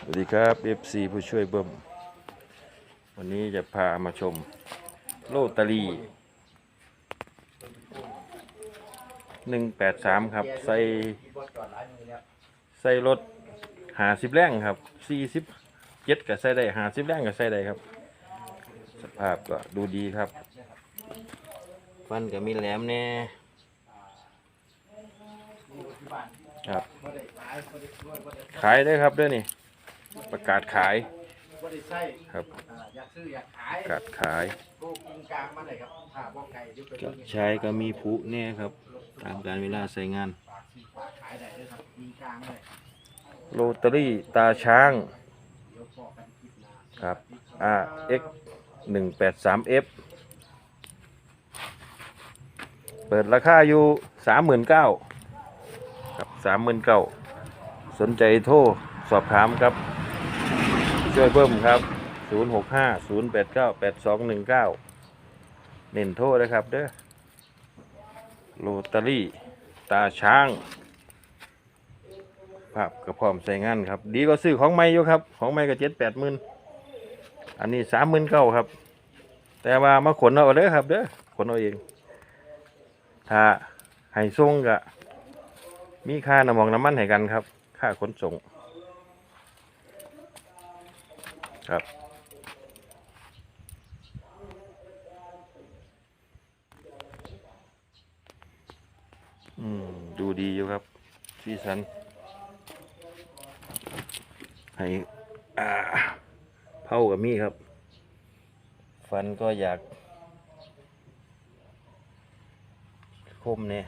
สวัสดีครับ FC ผู้ช่วยเบิ่มวันนี้จะพามาชมโลตเตอรี่หนึ่งแปดสามครับ ใส่ใส่รถหาสิบแรงครับสี่สิบเจ็ดก็ใส่ได้หาสิบแรงก็ใส่ได้ครับ สภาพก็ดูดีครับฟันก็มีแหลมแน่ครับ ขายได้ครับด้วยนี่ ประกาศขายบ่ได้ใช่ครับอ่าอยากซื้ออยากขายประกาศขายโกกินกลางมาเลยครับถ้าบ่ไก่เดี๋ยวไปก็เบิ่งใช้ก็มีผู้แน่ครับ ตามการเวลาใส่งานฝากซื้อฝากขายได้เลยครับกินกลางเลยโรตารี่ตาช้างเดี๋ยวพอกันคลิปหน้าครับ RX 183F เปิดราคาอยู่39,000ครับ39,000สนใจโทรสอบถามครับ ช่วยเพิ่มครับ 065 089 8219 เน้นโทรนะครับเด้อโรตารี่ ตาช้าง ภาพก็พร้อมใส่งานครับ ดีก็ซื้อของใหม่อยู่ครับ ของใหม่ก็เจ็ดแปดหมื่นอันนี้สามหมื่นเก้าครับ แต่ว่ามาขนเอาเด้อครับเด้อขนเอาเองถ้าให้ส่งก็มีค่าน้ำมองน้ำมันให้กันครับ ค่าขนส่ง ครับ อืม ดูดีอยู่ครับสีสันให้อ่าเผากับมีครับ ฟันก็อยากคมเนี่ย